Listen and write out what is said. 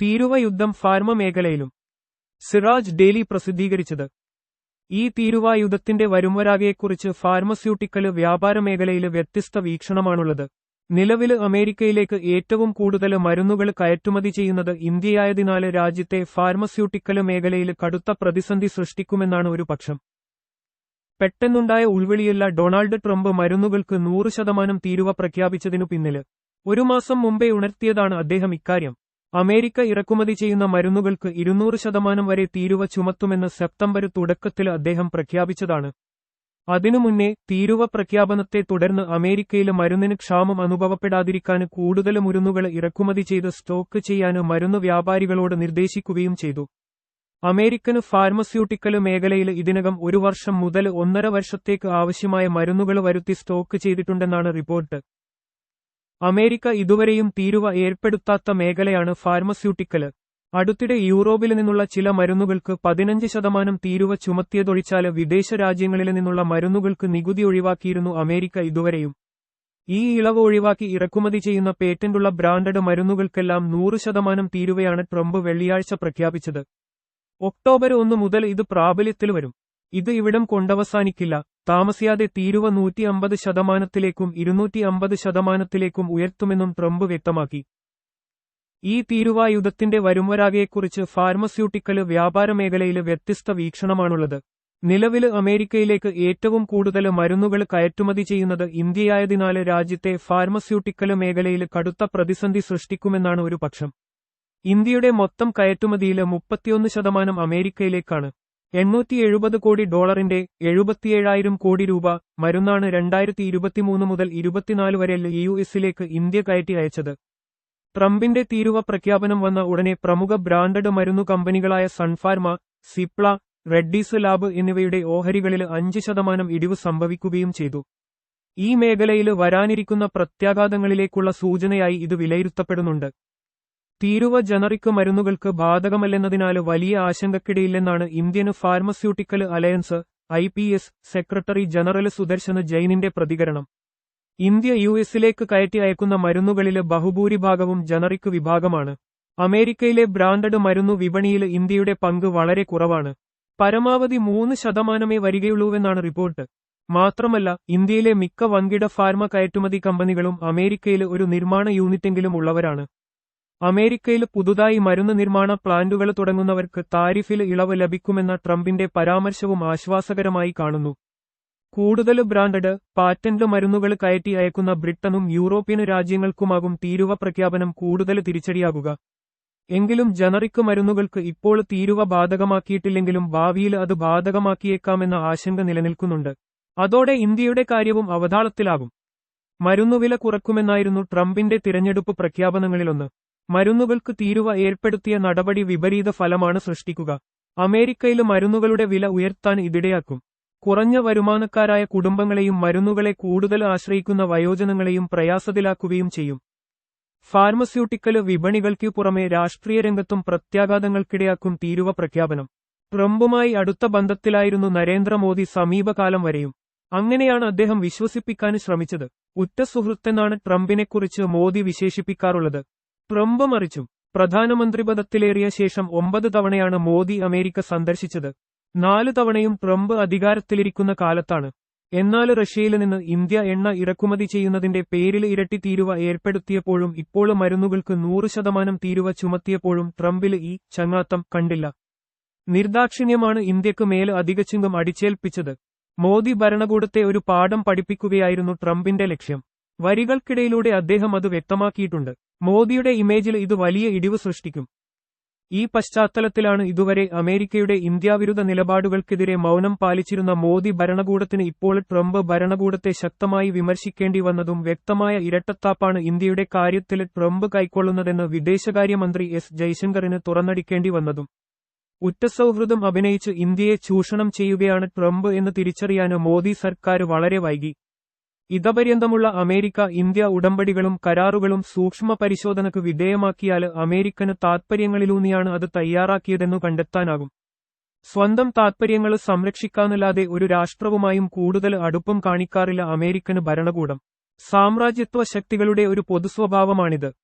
തീരുവ യുദ്ധം ഫാർമ മേഖലയിലും സിറാജ് ഡെയിലി പ്രസിദ്ധീകരിച്ചത്. ഈ തീരുവായുധത്തിന്റെ വരുംവരാകയെക്കുറിച്ച് ഫാർമസ്യൂട്ടിക്കൽ വ്യാപാര മേഖലയിൽ വ്യത്യസ്ത വീക്ഷണമാണുള്ളത്. നിലവിൽ അമേരിക്കയിലേക്ക് ഏറ്റവും കൂടുതൽ മരുന്നുകൾ കയറ്റുമതി ചെയ്യുന്നത് ഇന്ത്യയായതിനാൽ രാജ്യത്തെ ഫാർമസ്യൂട്ടിക്കൽ മേഖലയിൽ കടുത്ത പ്രതിസന്ധി സൃഷ്ടിക്കുമെന്നാണ് ഒരു പക്ഷം. പെട്ടെന്നുണ്ടായ ഉൾവിളിയല്ല ഡൊണാൾഡ് ട്രംപ് മരുന്നുകൾക്ക് നൂറ് ശതമാനം തീരുവ പ്രഖ്യാപിച്ചതിനു പിന്നിൽ. ഒരു മാസം മുമ്പേ ഉണർത്തിയതാണ് അദ്ദേഹം ഇക്കാര്യം. അമേരിക്ക ഇറക്കുമതി ചെയ്യുന്ന മരുന്നുകൾക്ക് ഇരുന്നൂറ് ശതമാനം വരെ തീരുവ ചുമത്തുമെന്ന് സെപ്റ്റംബർ തുടക്കത്തിൽ അദ്ദേഹം പ്രഖ്യാപിച്ചതാണ്. അതിനു മുന്നേ തീരുവ പ്രഖ്യാപനത്തെ തുടർന്ന് അമേരിക്കയിലെ മരുന്നിന് ക്ഷാമം അനുഭവപ്പെടാതിരിക്കാൻ കൂടുതൽ മരുന്നുകൾ ഇറക്കുമതി ചെയ്ത് സ്റ്റോക്ക് ചെയ്യാൻ മരുന്ന് വ്യാപാരികളോട് നിർദ്ദേശിക്കുകയും ചെയ്തു. അമേരിക്കൻ ഫാർമസ്യൂട്ടിക്കൽ മേഖലയിൽ ഇതിനകം ഒരു വർഷം മുതൽ ഒന്നര വർഷത്തേക്ക് ആവശ്യമായ മരുന്നുകൾ വരുത്തി സ്റ്റോക്ക് ചെയ്തിട്ടുണ്ടെന്നാണ് റിപ്പോർട്ട്. അമേരിക്ക ഇതുവരെയും തീരുവ ഏർപ്പെടുത്താത്ത മേഖലയാണ് ഫാർമസ്യൂട്ടിക്കൽ. അടുത്തിടെ യൂറോപ്പിൽ നിന്നുള്ള ചില മരുന്നുകൾക്ക് പതിനഞ്ച് ശതമാനം തീരുവ ചുമത്തിയതൊഴിച്ചാൽ വിദേശ രാജ്യങ്ങളിൽ നിന്നുള്ള മരുന്നുകൾക്ക് നികുതി ഒഴിവാക്കിയിരുന്നു അമേരിക്ക ഇതുവരെയും. ഈ ഇളവ് ഒഴിവാക്കി ഇറക്കുമതി ചെയ്യുന്ന പേറ്റന്റുള്ള ബ്രാൻഡഡ് മരുന്നുകൾക്കെല്ലാം നൂറ് ശതമാനം തീരുവയാണ് ട്രംപ് വെള്ളിയാഴ്ച പ്രഖ്യാപിച്ചത്. ഒക്ടോബർ ഒന്ന് മുതൽ ഇത് പ്രാബല്യത്തിൽ വരും. ഇത് ഇവിടം കൊണ്ടവസാനിക്കില്ല. താമസിയാതെ തീരുവ നൂറ്റി അമ്പത് ശതമാനത്തിലേക്കും ഇരുന്നൂറ്റി അമ്പത് ശതമാനത്തിലേക്കും ഉയർത്തുമെന്നും ട്രംപ് വ്യക്തമാക്കി. ഈ തീരുവായുധത്തിന്റെ വരുംവരാകയെക്കുറിച്ച് ഫാർമസ്യൂട്ടിക്കൽ വ്യാപാര മേഖലയിൽ വ്യത്യസ്ത വീക്ഷണമാണുള്ളത്. നിലവിൽ അമേരിക്കയിലേക്ക് ഏറ്റവും കൂടുതൽ മരുന്നുകൾ കയറ്റുമതി ചെയ്യുന്നത് ഇന്ത്യയായതിനാല് രാജ്യത്തെ ഫാർമസ്യൂട്ടിക്കൽ മേഖലയിൽ കടുത്ത പ്രതിസന്ധി സൃഷ്ടിക്കുമെന്നാണ് ഒരു പക്ഷം. ഇന്ത്യയുടെ മൊത്തം കയറ്റുമതിയിൽ മുപ്പത്തിയൊന്ന് ശതമാനം അമേരിക്കയിലേക്കാണ്. എണ്ണൂറ്റി എഴുപത് കോടി ഡോളറിന്റെ എഴുപത്തിയേഴായിരം കോടി രൂപ മരുന്നാണ് രണ്ടായിരത്തി ഇരുപത്തിമൂന്ന് മുതൽ ഇരുപത്തിനാല് വരെ യു എസിലേക്ക് ഇന്ത്യ കയറ്റി അയച്ചത്. ട്രംപിന്റെ തീരുവ പ്രഖ്യാപനം വന്ന ഉടനെ പ്രമുഖ ബ്രാൻഡഡ് മരുന്നു കമ്പനികളായ Sun Pharma Cipla Reddy's lab എന്നിവയുടെ ഓഹരികളിൽ അഞ്ച് ശതമാനം ഇടിവ് സംഭവിക്കുകയും ചെയ്തു. ഈ മേഖലയിൽ വരാനിരിക്കുന്ന പ്രത്യാഘാതങ്ങളിലേക്കുള്ള സൂചനയായി ഇത് വിലയിരുത്തപ്പെടുന്നുണ്ട്. തീരുവ ജനറിക് മരുന്നുകൾക്ക് ബാധകമല്ലെന്നതിനാൽ വലിയ ആശങ്കക്കിടയില്ലെന്നാണ് Indian pharmaceutical alliance I P S secretary general Sudarshan ജെയിനിന്റെ പ്രതികരണം. ഇന്ത്യ യു എസിലേക്ക് കയറ്റി അയക്കുന്ന മരുന്നുകളിൽ ബഹുഭൂരിഭാഗവും ജനറിക് വിഭാഗമാണ്. അമേരിക്കയിലെ ബ്രാൻഡഡ് മരുന്നു വിപണിയിൽ ഇന്ത്യയുടെ പങ്ക് വളരെ കുറവാണ്. പരമാവധി മൂന്ന് ശതമാനമേ വരികയുള്ളൂവെന്നാണ് റിപ്പോർട്ട്. മാത്രമല്ല ഇന്ത്യയിലെ മിക്ക വൻകിട ഫാർമ കയറ്റുമതി കമ്പനികളും അമേരിക്കയിൽ ഒരു നിർമ്മാണ യൂണിറ്റെങ്കിലും ഉള്ളവരാണ്. അമേരിക്കയിൽ പുതുതായി മരുന്ന് നിർമ്മാണ പ്ലാന്റുകൾ തുടങ്ങുന്നവർക്ക് താരിഫിൽ ഇളവ് ലഭിക്കുമെന്ന ട്രംപിന്റെ പരാമർശവും ആശ്വാസകരമായി കാണുന്നു. കൂടുതൽ ബ്രാൻഡഡ് പാറ്റന്റ് മരുന്നുകൾ കയറ്റി അയക്കുന്ന ബ്രിട്ടനും യൂറോപ്യൻ രാജ്യങ്ങൾക്കുമാകും തീരുവ പ്രഖ്യാപനം കൂടുതൽ തിരിച്ചടിയാകുക. എങ്കിലും ജനറിക് മരുന്നുകൾക്ക് ഇപ്പോൾ തീരുവ ബാധകമാക്കിയിട്ടില്ലെങ്കിലും ഭാവിയിൽ അത് ബാധകമാക്കിയേക്കാമെന്ന ആശങ്ക നിലനിൽക്കുന്നുണ്ട്. അതോടെ ഇന്ത്യയുടെ കാര്യവും അവതാളത്തിലാകും. മരുന്നുവില കുറക്കുമെന്നായിരുന്നു ട്രംപിന്റെ തിരഞ്ഞെടുപ്പ് പ്രഖ്യാപനങ്ങളിലൊന്ന്. മരുന്നുകൾക്ക് തീരുവ ഏർപ്പെടുത്തിയ നടപടി വിപരീത ഫലമാണ് സൃഷ്ടിക്കുക. അമേരിക്കയിൽ മരുന്നുകളുടെ വില ഉയർത്താൻ ഇതിടയാക്കും കുറഞ്ഞ വരുമാനക്കാരായ കുടുംബങ്ങളെയും മരുന്നുകളെ കൂടുതൽ ആശ്രയിക്കുന്ന വയോജനങ്ങളെയും പ്രയാസത്തിലാക്കുകയും ചെയ്യും. ഫാർമസ്യൂട്ടിക്കൽ വിപണികൾക്ക് പുറമെ രാഷ്ട്രീയ രംഗത്തും പ്രത്യാഘാതങ്ങൾക്കിടയാക്കും തീരുവ പ്രഖ്യാപനം. ട്രംപുമായി അടുത്ത ബന്ധത്തിലായിരുന്നു നരേന്ദ്രമോദി സമീപകാലം വരെയും. അങ്ങനെയാണ് അദ്ദേഹം വിശ്വസിപ്പിക്കാൻ ശ്രമിച്ചത്. ഉറ്റ സുഹൃത്തെന്നാണ് ട്രംപിനെക്കുറിച്ച് മോദി വിശേഷിപ്പിക്കാറുള്ളത്. ട്രംപ് മറിച്ചും. പ്രധാനമന്ത്രി പദത്തിലേറിയ ശേഷം ഒമ്പത് തവണയാണ് മോദി അമേരിക്ക സന്ദർശിച്ചത്. നാല് തവണയും ട്രംപ് അധികാരത്തിലിരിക്കുന്ന കാലത്താണ്. എന്നാൽ റഷ്യയിൽ നിന്ന് ഇന്ത്യ എണ്ണ ഇറക്കുമതി ചെയ്യുന്നതിന്റെ പേരിൽ ഇരട്ടി തീരുവ ഏർപ്പെടുത്തിയപ്പോഴും ഇപ്പോൾ മരുന്നുകൾക്ക് നൂറ് ശതമാനം തീരുവ ചുമത്തിയപ്പോഴും ട്രംപിൽ ഈ ചങ്ങാത്തം കണ്ടില്ല. നിർദാക്ഷിണ്യമാണ് ഇന്ത്യയ്ക്ക് മേൽ അധികച്ചുങ്കം അടിച്ചേൽപ്പിച്ചത്. മോദി ഭരണകൂടത്തെ ഒരു പാഠം പഠിപ്പിക്കുകയായിരുന്നു ട്രംപിന്റെ ലക്ഷ്യം. വരികൾക്കിടയിലൂടെ അദ്ദേഹം അത് വ്യക്തമാക്കിയിട്ടുണ്ട്. മോദിയുടെ ഇമേജിൽ ഇത് വലിയ ഇടിവ് സൃഷ്ടിക്കും. ഈ പശ്ചാത്തലത്തിലാണ് ഇതുവരെ അമേരിക്കയുടെ ഇന്ത്യാവിരുദ്ധ നിലപാടുകൾക്കെതിരെ മൗനം പാലിച്ചിരുന്ന മോദി ഭരണകൂടത്തിന് ഇപ്പോൾ ട്രംപ് ഭരണകൂടത്തെ ശക്തമായി വിമർശിക്കേണ്ടി വന്നതും വ്യക്തമായ ഇരട്ടത്താപ്പാണ് ഇന്ത്യയുടെ കാര്യത്തിൽ ട്രംപ് കൈക്കൊള്ളുന്നതെന്ന് വിദേശകാര്യമന്ത്രി എസ്. ജയശങ്കറിന് തുറന്നടിക്കേണ്ടി വന്നതും. ഉറ്റസൗഹൃദം അഭിനയിച്ച് ഇന്ത്യയെ ചൂഷണം ചെയ്യുകയാണ് ട്രംപ് എന്ന് തിരിച്ചറിയാന് മോദി സർക്കാർ വളരെ വൈകി. ഇതപര്യന്തമുള്ള അമേരിക്ക ഇന്ത്യ ഉടമ്പടികളും കരാറുകളും സൂക്ഷ്മ പരിശോധനയ്ക്ക് വിധേയമാക്കിയാൽ അമേരിക്കന് താത്പര്യങ്ങളിലൂന്നിയാണ് അത് തയ്യാറാക്കിയതെന്നു കണ്ടെത്താനാകും. സ്വന്തം താത്പര്യങ്ങൾ സംരക്ഷിക്കാനല്ലാതെ ഒരു രാഷ്ട്രവുമായും കൂടുതൽ അടുപ്പം കാണിക്കാറില്ല അമേരിക്കന് ഭരണകൂടം. സാമ്രാജ്യത്വ ശക്തികളുടെ ഒരു പൊതുസ്വഭാവമാണിത്.